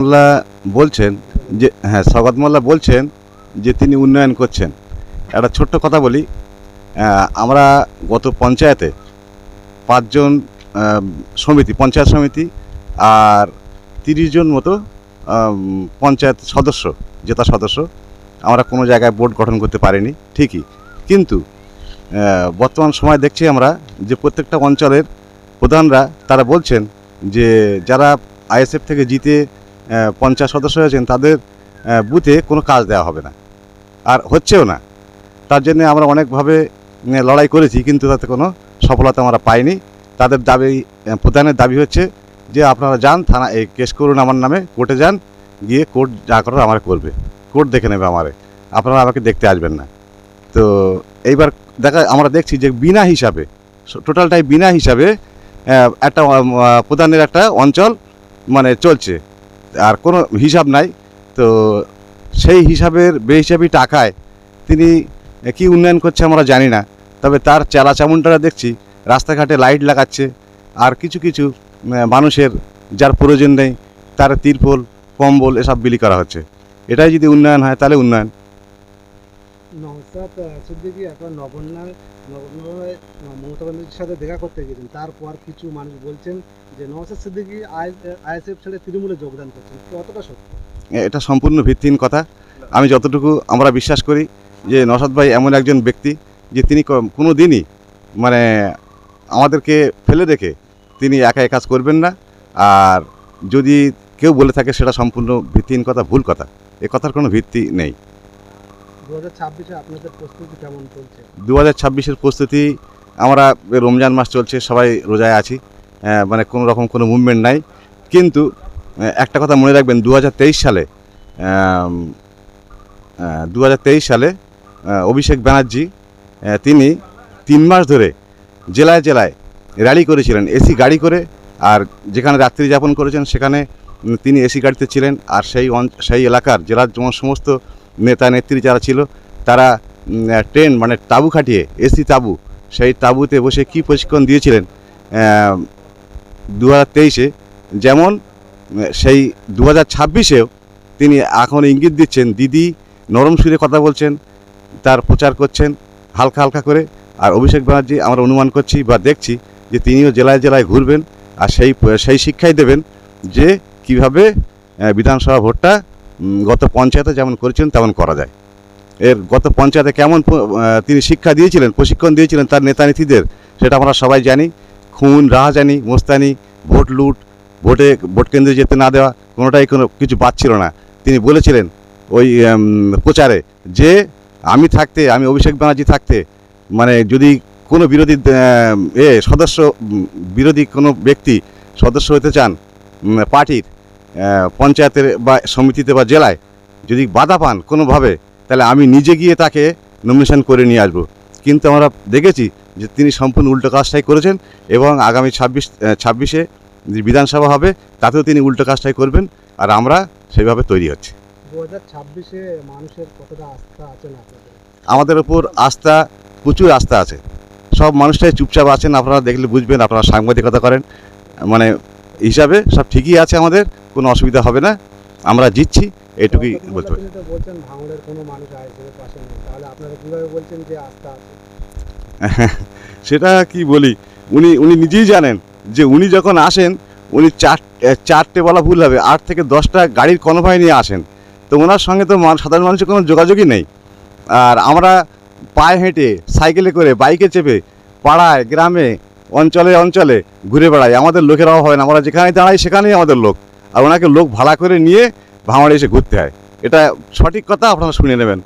মোল্লা বলছেন যে হ্যাঁ স্বাগত মোল্লা বলছেন যে তিনি উন্নয়ন করছেন। একটা ছোট্ট কথা বলি আমরা গত পঞ্চায়েতে পাঁচজন সমিতি, পঞ্চায়েত সমিতি আর তিরিশ জন মতো পঞ্চায়েত সদস্য, জেতা সদস্য, আমরা কোনো জায়গায় বোর্ড গঠন করতে পারিনি, ঠিকই। কিন্তু বর্তমান সময় দেখছি আমরা যে প্রত্যেকটা অঞ্চলের প্রধানরা তারা বলছেন যে, যারা আইএসএফ থেকে জিতে পঞ্চায়েত সদস্য হয়েছেন, তাদের বুথে কোনো কাজ দেওয়া হবে না। আর হচ্ছেও না। তার জন্য আমরা অনেকভাবে লড়াই করেছি, কিন্তু তাতে কোনো সফলতা আমরা পাইনি। তাদের দাবি প্রধানের দাবি হচ্ছে যে, আপনারা যান, থানা, এই কেস করুন আমার নামে, কোর্টে যান, গিয়ে কোর্ট যা করার আমার করবে। কোর্ট দেখে নেবে আমারে। আপনারা আমাকে দেখতে আসবেন না। তো, এইবার দেখা, আমরা দেখছি যে, বিনা হিসাবে টোটালটাই বিনা হিসাবে একটা প্রধানের একটা অঞ্চল মানে চলছে। আর কোনো হিসাব নাই, তো সেই হিসাবের বেহিসাবি টাকায় তিনি কি উন্নয়ন করছে আমরা জানি না, তবে তার চেলা চামুনটারা দেখছি, রাস্তাঘাটে লাইট লাগাচ্ছে, আর কিছু কিছু মানুষের যার প্রয়োজন নেই, তার তিরপল, কম্বল, এসব বিলি করা হচ্ছে। এটাই যদি উন্নয়ন হয়, তাহলে উন্নয়ন। নওসাদ সিদ্দিকি একবার নগন্যায় নগন্যায় মমতা ব্যানার্জির সাথে দেখা করতে গেছেন তারপর কিছু মানুষ বলছেন যে নওসাদ সিদ্দিকি আইএসএফ ছেড়ে তৃণমূলে যোগদান করছেন। কতটা সত্য? এটা সম্পূর্ণ ভিত্তিহীন কথা। আমি যতটুকু আমরা বিশ্বাস করি যে নসাদ ভাই এমন একজন ব্যক্তি যে, তিনি কোনো দিনই মানে আমাদেরকে ফেলে রেখে তিনি একা একাজ করবেন না। আর যদি কেউ বলে থাকে, সেটা সম্পূর্ণ ভিত্তিহীন কথা, ভুল কথা। এ কথার কোনো ভিত্তি নেই। দু হাজার প্রস্তুতি ছাব্বিশের প্রস্তুতি আমরা রমজান মাস চলছে, সবাই রোজায় আছি। মানে কোনো রকম কোনো মুভমেন্ট নাই। কিন্তু একটা কথা মনে রাখবেন, দু হাজার তেইশ সালে দু হাজার তেইশ সালে অভিষেক ব্যানার্জি তিনি তিন মাস ধরে জেলায় জেলায় র্যালি করেছিলেন এসি গাড়ি করে, আর যেখানে রাত্রি যাপন করেছেন সেখানে তিনি এসি গাড়িতে ছিলেন, আর সেই সেই এলাকার জেলার যেমন সমস্ত নেতা নেত্রী যারা ছিল, তারা ট্রেন মানে তাঁবু খাটিয়ে, এসি তাঁবু, সেই তাঁবুতে বসে কি প্রশিক্ষণ দিয়েছিলেন? দু তেইশে যেমন সেই দু হাজার ছাব্বিশেও তিনি এখন ইঙ্গিত দিচ্ছেন, দিদি, নরম সুরে কথা বলছেন, তার প্রচার করছেন, হালকা হালকা করে। আর অভিষেক ব্যানার্জি, আমরা অনুমান করছি বা দেখছি যে তিনিও জেলায় জেলায় ঘুরবেন আর সেই সেই শিক্ষাই দেবেন যে কীভাবে বিধানসভা ভোটটা গত পঞ্চায়েতে যেমন করেছেন তেমন করা যায়। এর গত পঞ্চায়েতে কেমন তিনি শিক্ষা দিয়েছিলেন, প্রশিক্ষণ দিয়েছিলেন তার নেতানীতিদের সেটা আমরা সবাই জানি। খুন রাহাজানি মোস্তানি, ভোট লুট, ভোটে ভোট কেন্দ্রে যেতে না দেওয়া, কোনোটাই কোনো কিছু পাচ্ছিল না। তিনি বলেছিলেন ওই প্রচারে যে আমি থাকতে, আমি অভিষেক ব্যানার্জি থাকতে মানে যদি কোনো বিরোধী এ সদস্য বিরোধী কোনো ব্যক্তি সদস্য হতে চান পার্টির পঞ্চায়েতের বা সমিতিতে বা জেলায় যদি বাধা পান কোনোভাবে তাহলে আমি নিজে গিয়ে তাকে নমিনেশন করে নিয়ে আসব। কিন্তু আমরা দেখেছি যে তিনি সম্পূর্ণ উল্টো কাজটাই করেছেন এবং আগামী ছাব্বিশ ছাব্বিশে যে বিধানসভা হবে তাতেও তিনি উল্টো কাজটাই করবেন আর আমরা সেইভাবে তৈরি হচ্ছি। দু হাজার ছাব্বিশে মানুষের কতটা আস্থা আছে আমাদের ওপর আস্থা প্রচুর আস্থা আছে। সব মানুষটাই চুপচাপ আছেন আপনারা দেখলে বুঝবেন আপনারা সাংবাদিকতা করেন। মানে হিসাবে সব ঠিকই আছে আমাদের কোনো অসুবিধা হবে না। আমরা জিতছি এটুকুই বলতে পারি। সেটা কি বলি উনি উনি নিজেই জানেন যে উনি যখন আসেন উনি চার চারটে বলা ভুল হবে আট থেকে দশটা গাড়ির কনভয় নিয়ে আসেন। তো ওনার সঙ্গে তো সাধারণ মানুষের কোনো যোগাযোগই নেই। আর আমরা পায়ে হেঁটে সাইকেলে করে বাইকে চেপে পাড়ায় গ্রামে অঞ্চলে অঞ্চলে ঘুরে বেড়াই আমাদের লোকের অভাব হয় না। আমরা যেখানে দাঁড়াই, সেখানেই আমাদের লোক। আর ওনাকে লোক ভাড়া করে নিয়ে ভাঙড়ে এসে ঘুরতে হয়। এটা সঠিক কথা আপনারা শুনে নেবেন।